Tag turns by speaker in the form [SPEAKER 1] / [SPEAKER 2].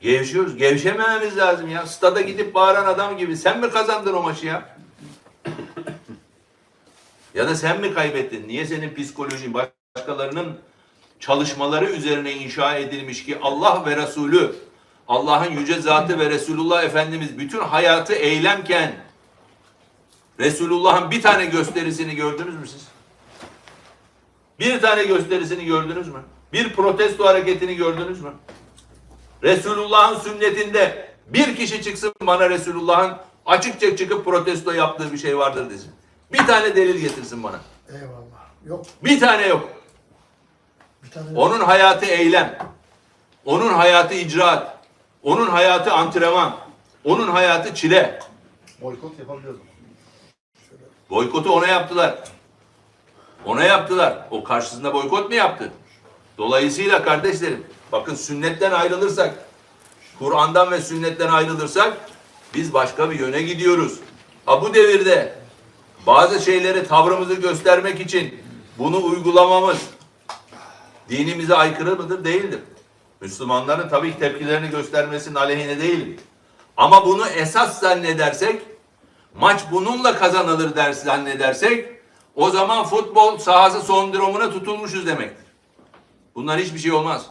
[SPEAKER 1] Gevşiyoruz. Gevşemememiz lazım ya. Stada gidip bağıran adam gibi. Sen mi kazandın o maçı ya? Ya da sen mi kaybettin? Niye senin psikolojin başkalarının çalışmaları üzerine inşa edilmiş ki Allah ve Resulü, Allah'ın yüce zatı ve Resulullah Efendimiz bütün hayatı eylemken Resulullah'ın bir tane gösterisini gördünüz mü siz? Bir tane gösterisini gördünüz mü? Bir protesto hareketini gördünüz mü? Resulullah'ın sünnetinde bir kişi çıksın bana Resulullah'ın açıkça çıkıp protesto yaptığı bir şey vardır desin. Bir tane delil getirsin bana.
[SPEAKER 2] Eyvallah. Yok
[SPEAKER 1] Bir tane yok.
[SPEAKER 2] bir tane.
[SPEAKER 1] Onun hayatı eylem. Onun hayatı icraat. Onun hayatı antrenman. Onun hayatı çile.
[SPEAKER 3] Boykot yapabiliyoruz.
[SPEAKER 1] Boykotu ona yaptılar. Ona yaptılar. O karşısında boykot mu yaptı? Dolayısıyla kardeşlerim bakın sünnetten ayrılırsak, Kur'an'dan ve sünnetten ayrılırsak biz başka bir yöne gidiyoruz. Ha bu devirde bazı şeyleri tavrımızı göstermek için bunu uygulamamız dinimize aykırı mıdır? Değildir. Müslümanların tabii ki tepkilerini göstermesinin aleyhine değilim. Ama bunu esas zannedersek maç bununla kazanılır der zannedersek o zaman futbol sahası sondromuna tutulmuşuz demektir. Bunlar hiçbir şey olmaz.